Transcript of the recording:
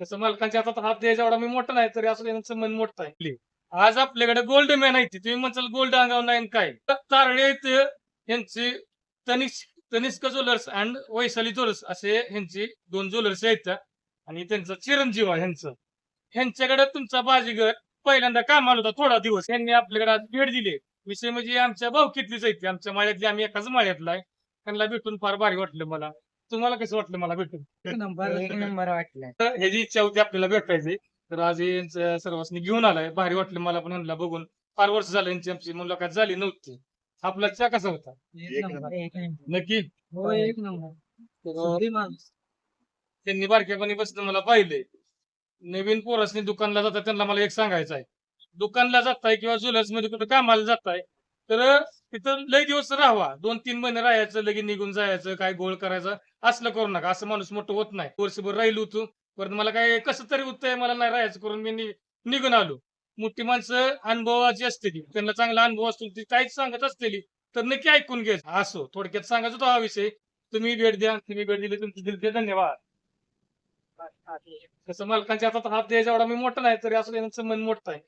कसं मालकांच्या हातात हात द्यायचा एवढा मी मोठा नाही तरी असं यांचं मन मोठं आहे. आज आपल्याकडे गोल्ड मॅन आहे तुम्ही म्हणसाल गोल्ड अंगावर नाही काय? तारळे इथे यांची Tanishq Tanishq jewellers and Vaishali jewellers असे ह्यांची दोन ज्वेलर्स आहेत. आणि त्यांचा चिरंजीव आहे ह्यांचं ह्यांच्याकडे तुमचा बाजीगर पहिल्यांदा काम आला होता थोडा दिवस. यांनी आपल्याकडे आज भेट दिली. विषय म्हणजे आमच्या भाऊकीतलीच आहेत ती. आमच्या माळ्यातली आम्ही एकाच माळ्यातला आहे. त्यांना भेटून फार भारी वाटलं मला. तुम्हाला कसं वाटलं मला भेटून? नंबर एक नंबर वाटलाय तर ह्याची इच्छा होती आपल्याला भेटायची. तर आज हे यांचं सर्वांनी घेऊन आलाय. भारी वाटलं मला पण ह्यांना बघून. फार वर्ष झालं यांची आमची मुलाखत झाली नव्हती. आपला चहा कसा होता? एक नंबर एक नंबर. नक्की? हो एक नंबर. त्यांनी बारक्यापणी बसणं मला पाहिलंय. नवीन पोरासनी दुकानला जातात त्यांना मला एक सांगायचं आहे दुकानला जाताय किंवा ज्वेलर्समध्ये कुठं कामाला जाताय तर तिथं लय दिवस राहावा. दोन तीन महिने राहायचं लगेच निघून जायचं काय गोळ करायचं. असलं करू नका. असं माणूस मोठं होत नाही. वर्षभर राहिलो होतो. परत मला काय कसं तरी होतंय मला नाही राहायचं करून मी निघून आलो. मोठी माणसं अनुभवाची असते ती त्यांना चांगला अनुभव असतो ती काहीच सांगत असतेली. तर नक्की ऐकून घ्यायचं असो. थोडक्यात सांगायचं होता हा विषय. तुम्ही भेट द्या. तुम्ही भेट दिली तुमची दिलते धन्यवाद. कसं मालकांच्या हातात हात द्यायचा एवढा मी मोठा नाही तरी असं मन मोठं आहे.